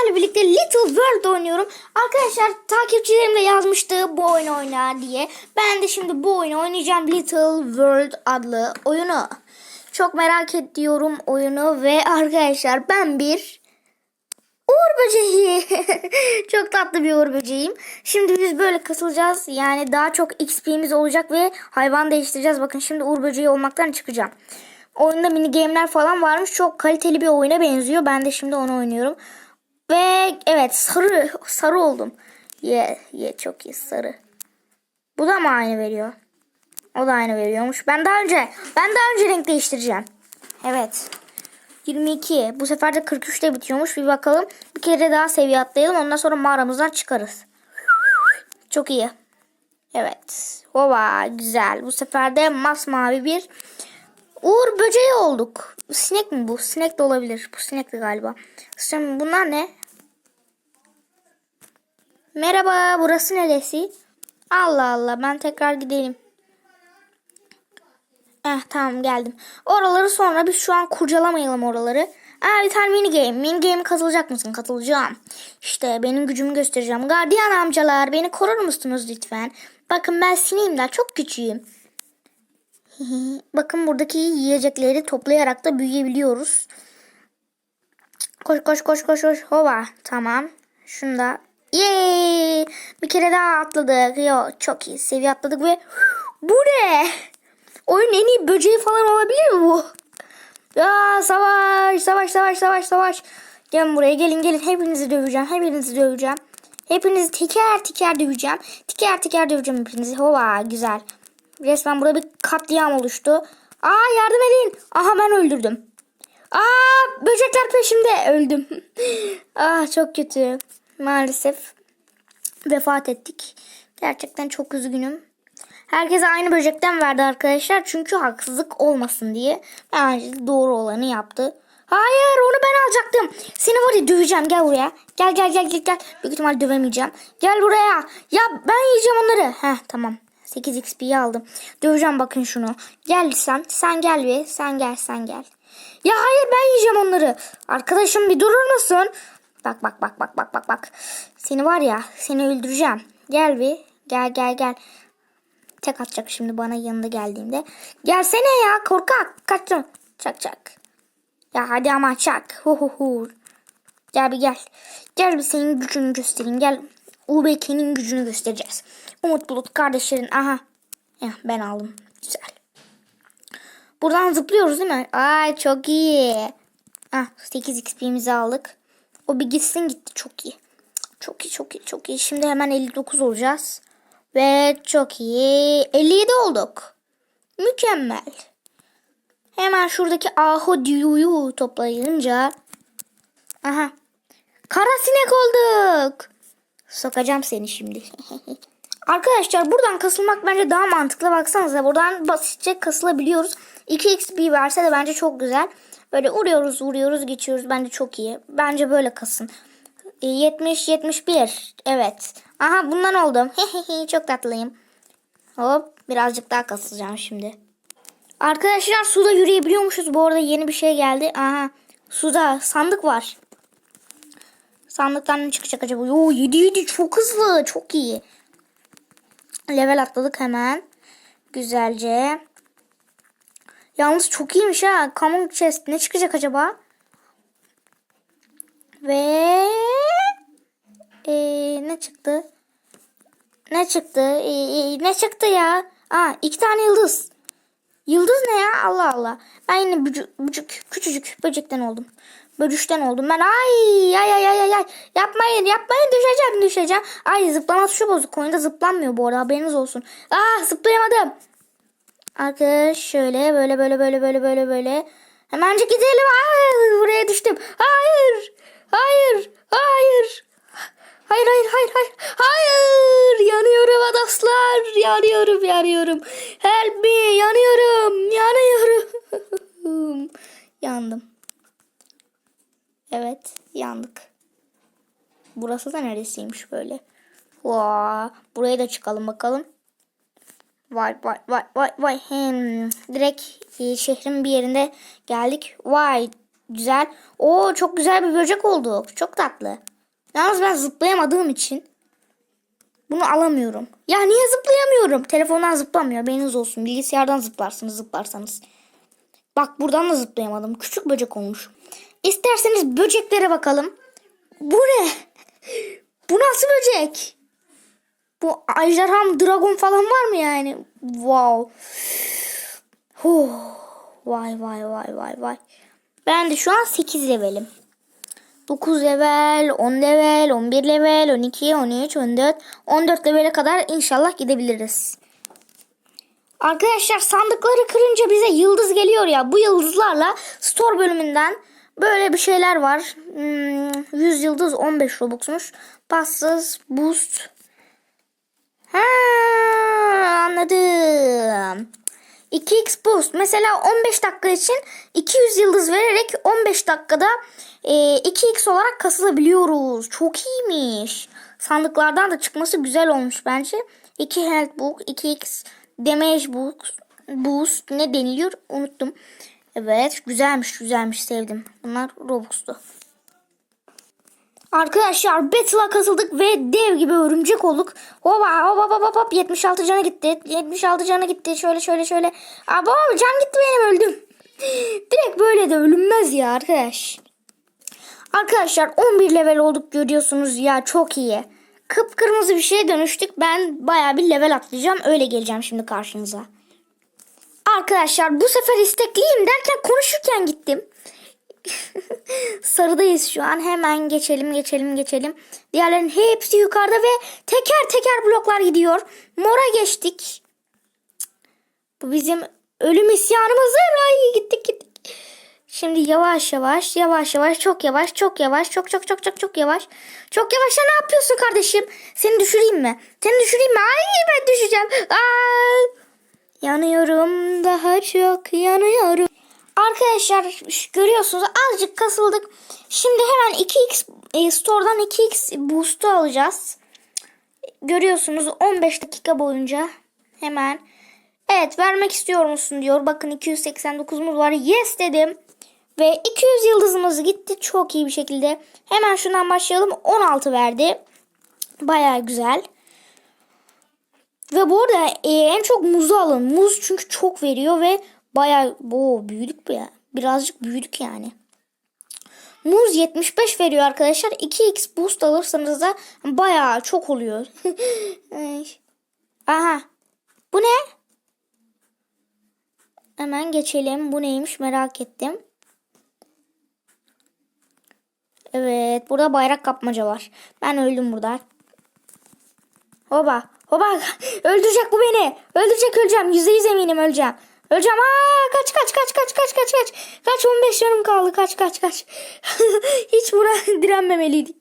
sizlerle birlikte Little World oynuyorum. Arkadaşlar takipçilerim de yazmıştı bu oyunu oyna diye. Ben de şimdi bu oyunu oynayacağım Little World adlı oyunu. Çok merak ediyorum oyunu ve arkadaşlar ben bir Uğur böceği. çok tatlı bir uğur böceğim. Şimdi biz böyle kasılacağız. Yani daha çok XP'miz olacak ve hayvan değiştireceğiz. Bakın şimdi uğur böceği olmaktan çıkacağım. Oyunda mini game'ler falan varmış. Çok kaliteli bir oyuna benziyor. Ben de şimdi onu oynuyorum. Ve evet sarı sarı oldum. Ye ye çok iyi sarı. Bu da mı aynı veriyor? O da aynı veriyormuş. Ben daha önce ben daha önce renk değiştireceğim. Evet. 22. Bu sefer de 43'te bitiyormuş. Bir bakalım. Bir kere daha seviye atlayalım. Ondan sonra mağaramızdan çıkarız. Çok iyi. Evet. Hova güzel. Bu sefer de masmavi bir Uğur böceği olduk. Sinek mi bu? Sinek de olabilir. Bu sinekti galiba. Şimdi bunlar ne? Merhaba burası neresi? Allah Allah ben tekrar gidelim. Eh tamam geldim. Oraları sonra biz şu an kurcalamayalım oraları. Aa bir tane mini game. Mini game katılacak mısın? Katılacağım. İşte benim gücümü göstereceğim. Gardiyan amcalar beni korur musunuz lütfen? Bakın ben sineğim daha çok küçüğüm. Bakın buradaki yiyecekleri toplayarak da büyüyebiliyoruz. Koş koş koş koş koş. Hova. Tamam. Şunda. Yeee. Bir kere daha atladık. Yo çok iyi. Seviye atladık ve bu ne? Oyun en iyi böceği falan olabilir mi bu? Ya savaş savaş savaş savaş savaş. Gelin buraya gelin gelin. Hepinizi döveceğim. Hepinizi döveceğim. Hepinizi teker teker döveceğim. Teker teker döveceğim hepinizi. Hova güzel. Resmen burada bir katliam oluştu. Aa yardım edin. Aha ben öldürdüm. Aa böcekler peşimde öldüm. ah çok kötü. Maalesef vefat ettik. Gerçekten çok üzgünüm. Herkese aynı böcekten verdi arkadaşlar. Çünkü haksızlık olmasın diye. Bence doğru olanı yaptı. Hayır onu ben alacaktım. Seni var ya döveceğim gel buraya. Gel gel gel gel gel. Büyük ihtimal dövemeyeceğim. Gel buraya. Ya ben yiyeceğim onları. Heh tamam. 8 XP'yi aldım. Döveceğim bakın şunu. Gel sen. Sen gel bir. Sen gel sen gel. Ya hayır ben yiyeceğim onları. Arkadaşım bir durur musun? Bak bak bak bak bak bak bak. Seni var ya seni öldüreceğim. Gel bir. Gel gel gel. Tek atacak şimdi bana yanında geldiğimde. Gelsene ya korkak. Kaçtın. Çak çak. Ya hadi ama çak. Hu hu hu. Gel bir gel. Gel bir senin gücünü göstereyim. Gel. UBK'nin gücünü göstereceğiz. Umut Bulut kardeşlerin. Aha. Ya ben aldım. Güzel. Buradan zıplıyoruz değil mi? Ay çok iyi. Ah 8 XP'mizi aldık. O bir gitsin gitti. Çok iyi. Çok iyi çok iyi çok iyi. Şimdi hemen 59 olacağız. Ve çok iyi. 57 olduk. Mükemmel. Hemen şuradaki aho diyuyu toplayınca. Aha. Kara sinek olduk. Sokacağım seni şimdi. Arkadaşlar buradan kasılmak bence daha mantıklı. Baksanıza buradan basitçe kasılabiliyoruz. 2 XP verse de bence çok güzel. Böyle vuruyoruz vuruyoruz geçiyoruz. Bence çok iyi. Bence böyle kasın. 70 71. Evet. Aha bundan oldum. çok tatlıyım. Hop birazcık daha kasılacağım şimdi. Arkadaşlar suda yürüyebiliyormuşuz. Bu arada yeni bir şey geldi. Aha suda sandık var. Sandıktan ne çıkacak acaba? Yo 7 7 çok hızlı. Çok iyi. Level atladık hemen. Güzelce. Yalnız çok iyiymiş ha. Common chest ne çıkacak acaba? Ve ee, ne çıktı? Ne çıktı? Ee, ne çıktı ya? Aa iki tane yıldız. Yıldız ne ya? Allah Allah. Ben yine bücük, bücük küçücük böcekten oldum. Böcüşten oldum ben. Ay ay ay ay ay. Yapmayın yapmayın düşeceğim düşeceğim. Ay zıplama tuşu bozuk. Oyunda zıplanmıyor bu arada haberiniz olsun. Ah zıplayamadım. Arkadaş şöyle böyle böyle böyle böyle böyle böyle. Hemencik gidelim. Ay, buraya düştüm. Hayır. Hayır. Hayır. Hayır hayır hayır hayır. Hayır. Yanıyorum adaslar. Yanıyorum yanıyorum. Help me. Yanıyorum. Yanıyorum. Yandım. Evet yandık. Burası da neresiymiş böyle. Vaa, buraya da çıkalım bakalım. Vay vay vay vay vay. Hmm. Direkt e, şehrin bir yerinde geldik. Vay güzel. Oo çok güzel bir böcek olduk. Çok tatlı. Yalnız ben zıplayamadığım için bunu alamıyorum. Ya niye zıplayamıyorum? Telefondan zıplamıyor. Beyniniz olsun. Bilgisayardan zıplarsınız zıplarsanız. Bak buradan da zıplayamadım. Küçük böcek olmuş. İsterseniz böceklere bakalım. Bu ne? Bu nasıl böcek? Bu ejderha mı, dragon falan var mı yani? Wow. Huh. Vay vay vay vay vay. Ben de şu an 8 levelim. 9 level, 10 level, 11 level, 12, 13, 14, 14 levele kadar inşallah gidebiliriz. Arkadaşlar sandıkları kırınca bize yıldız geliyor ya. Bu yıldızlarla store bölümünden böyle bir şeyler var. Hmm, 100 yıldız 15 robuxmuş. Passız, boost. Ha, anladım. 2x boost. Mesela 15 dakika için 200 yıldız vererek 15 dakikada e, 2x olarak kasılabiliyoruz. Çok iyiymiş. Sandıklardan da çıkması güzel olmuş bence. 2 health book, 2x damage boost, boost ne deniliyor unuttum. Evet güzelmiş güzelmiş sevdim. Bunlar Robux'tu. Arkadaşlar Battle'a katıldık ve dev gibi örümcek olduk. Hoba hoba hoba hoba hop 76 canı gitti. 76 canı gitti. Şöyle şöyle şöyle. Aba can gitti benim öldüm. Direkt böyle de ölünmez ya arkadaş. Arkadaşlar 11 level olduk görüyorsunuz ya çok iyi. Kıpkırmızı bir şeye dönüştük. Ben baya bir level atlayacağım. Öyle geleceğim şimdi karşınıza. Arkadaşlar bu sefer istekliyim derken konuşurken gittim. Sarıdayız şu an. Hemen geçelim geçelim geçelim. Diğerlerin hepsi yukarıda ve teker teker bloklar gidiyor. Mora geçtik. Bu bizim ölüm isyanımız. Ay gittik gittik. Şimdi yavaş yavaş yavaş yavaş çok yavaş çok yavaş çok çok çok çok çok yavaş. Çok yavaş ya ne yapıyorsun kardeşim? Seni düşüreyim mi? Seni düşüreyim mi? Ay ben düşeceğim. Ay. Yanıyorum daha çok yanıyorum. Arkadaşlar görüyorsunuz azıcık kasıldık. Şimdi hemen 2x e, store'dan 2x boost'u alacağız. Görüyorsunuz 15 dakika boyunca hemen. Evet vermek istiyor musun diyor. Bakın 289'umuz var. Yes dedim. Ve 200 yıldızımız gitti çok iyi bir şekilde. Hemen şundan başlayalım. 16 verdi. Baya güzel. Ve bu arada e, en çok muzu alın. Muz çünkü çok veriyor ve bayağı o büyüdük bu ya. Birazcık büyüdük yani. Muz 75 veriyor arkadaşlar. 2x boost alırsanız da bayağı çok oluyor. Aha. Bu ne? Hemen geçelim. Bu neymiş merak ettim. Evet. Burada bayrak kapmaca var. Ben öldüm burada. Hoba. Hoba. Öldürecek bu beni. Öldürecek öleceğim. Yüzde yüz eminim öleceğim. Öleceğim. Aa, kaç kaç kaç kaç kaç kaç kaç. Kaç 15 canım kaldı. Kaç kaç kaç. Hiç buna direnmemeliydik.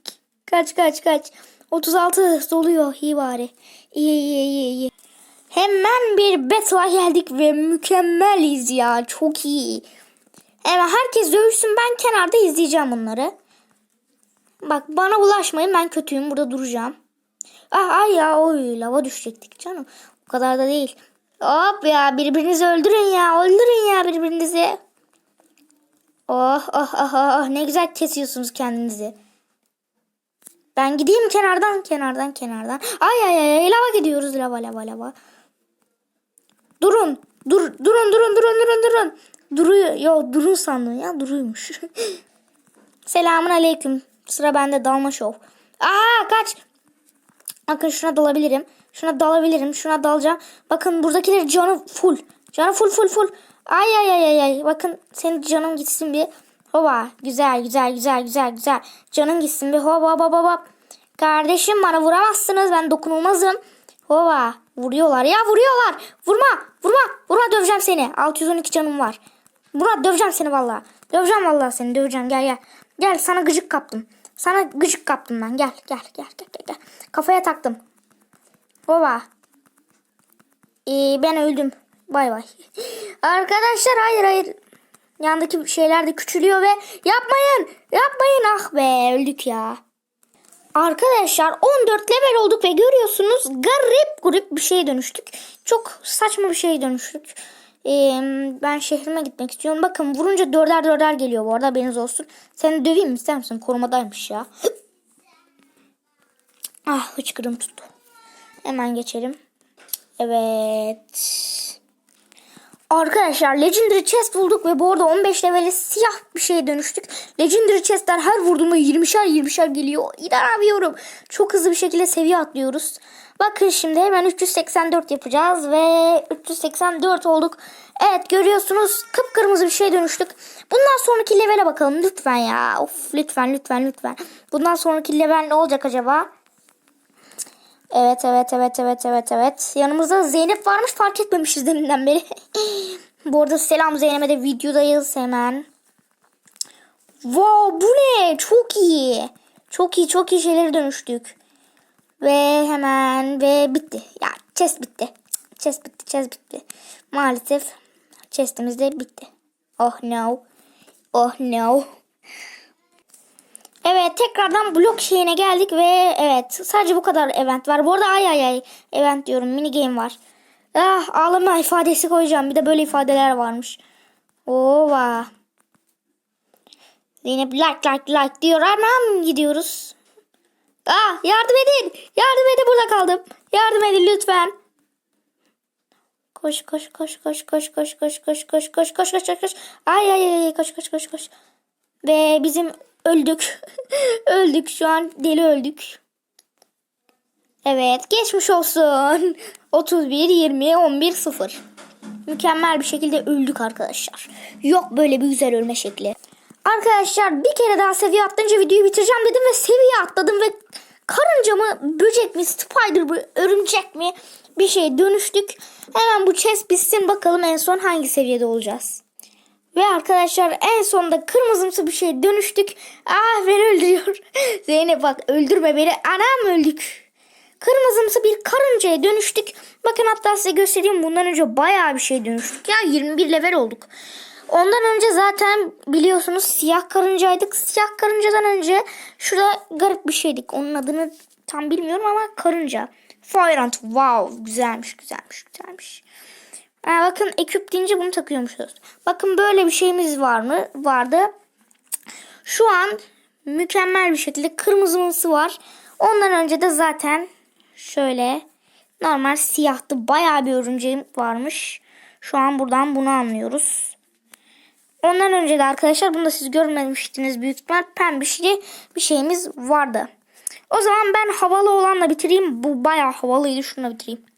Kaç kaç kaç. 36 doluyor. İyi bari. İyi iyi iyi iyi. Hemen bir battle'a geldik ve mükemmeliz ya. Çok iyi. Evet herkes dövüşsün ben kenarda izleyeceğim bunları. Bak bana bulaşmayın ben kötüyüm burada duracağım. Ah ay ya oy lava düşecektik canım. O kadar da değil. Hop ya birbirinizi öldürün ya. Öldürün ya birbirinizi. Oh oh oh oh ne güzel kesiyorsunuz kendinizi. Ben gideyim kenardan kenardan kenardan. Ay ay ay lava gidiyoruz lava lava lava. Durun. Dur durun durun durun durun durun. Duruyor. Yo durun sandım ya duruymuş. Selamun aleyküm. Sıra bende dalma şov. Aa kaç. Bakın şuna dalabilirim. Şuna dalabilirim. Şuna dalacağım. Bakın buradakiler canı full. Canı full full full. Ay ay ay ay ay. Bakın senin canın gitsin bir. Hova. Güzel güzel güzel güzel güzel. Canın gitsin bir. Hova hova hova. Kardeşim bana vuramazsınız. Ben dokunulmazım. Hova. Vuruyorlar ya vuruyorlar. Vurma vurma vurma döveceğim seni. 612 canım var. Murat döveceğim seni vallahi. Döveceğim vallahi seni döveceğim gel gel. Gel sana gıcık kaptım. Sana gıcık kaptım ben. Gel gel gel gel. gel. Kafaya taktım. Baba. Ee, ben öldüm. Bay bay. Arkadaşlar hayır hayır. Yandaki şeyler de küçülüyor ve yapmayın. Yapmayın ah be öldük ya. Arkadaşlar 14 level olduk ve görüyorsunuz garip garip bir şeye dönüştük. Çok saçma bir şeye dönüştük. Ee, ben şehrime gitmek istiyorum. Bakın vurunca dörder dörder geliyor bu arada haberiniz olsun. Seni döveyim ister misin? Korumadaymış ya. Ah hıçkırım tuttu. Hemen geçelim. Evet. Arkadaşlar Legendary Chest bulduk ve bu arada 15 leveli siyah bir şeye dönüştük. Legendary Chest'ler her vurduğumda 20'şer 20'şer geliyor. İnanamıyorum. Çok hızlı bir şekilde seviye atlıyoruz. Bakın şimdi hemen 384 yapacağız ve 384 olduk. Evet görüyorsunuz kıpkırmızı bir şeye dönüştük. Bundan sonraki levele bakalım lütfen ya. Of lütfen lütfen lütfen. Bundan sonraki level ne olacak acaba? Evet evet evet evet evet evet. Yanımızda Zeynep varmış fark etmemişiz deminden beri. Bu arada selam Zeynep'e de videodayız hemen. Wow bu ne? Çok iyi. Çok iyi çok iyi şeylere dönüştük. Ve hemen ve bitti. Ya chest bitti. Chest bitti chest bitti. Maalesef chestimiz de bitti. Oh no. Oh no. Tekrardan blok şeyine geldik ve evet sadece bu kadar event var. Bu arada ay ay ay event diyorum mini game var. Ah ağlama ifadesi koyacağım. Bir de böyle ifadeler varmış. Ova. Zeynep like like like diyor. Anam gidiyoruz. Ah yardım edin. Yardım edin burada kaldım. Yardım edin lütfen. Koş koş koş koş koş koş koş koş koş koş koş koş koş. Ay ay ay koş koş koş koş. Ve bizim öldük. öldük şu an deli öldük. Evet geçmiş olsun. 31 20 11 0. Mükemmel bir şekilde öldük arkadaşlar. Yok böyle bir güzel ölme şekli. Arkadaşlar bir kere daha seviye atlayınca videoyu bitireceğim dedim ve seviye atladım ve karınca mı böcek mi spider mı örümcek mi bir şey dönüştük. Hemen bu chest bitsin bakalım en son hangi seviyede olacağız. Ve arkadaşlar en sonunda kırmızımsı bir şeye dönüştük. Ah beni öldürüyor. Zeynep bak öldürme beni. Anam öldük. Kırmızımsı bir karıncaya dönüştük. Bakın hatta size göstereyim. Bundan önce bayağı bir şey dönüştük. Ya 21 level olduk. Ondan önce zaten biliyorsunuz siyah karıncaydık. Siyah karıncadan önce şurada garip bir şeydik. Onun adını tam bilmiyorum ama karınca. Fire Ant. Wow. Güzelmiş güzelmiş güzelmiş. Ha, bakın ekip deyince bunu takıyormuşuz. Bakın böyle bir şeyimiz var mı? Vardı. Şu an mükemmel bir şekilde kırmızımsı var. Ondan önce de zaten şöyle normal siyahtı. Bayağı bir örümceğim varmış. Şu an buradan bunu anlıyoruz. Ondan önce de arkadaşlar bunu da siz görmemiştiniz büyük ihtimal pembişli bir şeyimiz vardı. O zaman ben havalı olanla bitireyim. Bu bayağı havalıydı. Şunu bitireyim.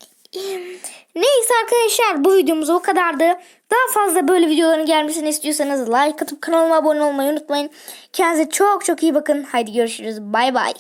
Neyse arkadaşlar bu videomuz o kadardı. Daha fazla böyle videoların gelmesini istiyorsanız like atıp kanalıma abone olmayı unutmayın. Kendinize çok çok iyi bakın. Haydi görüşürüz. Bay bay.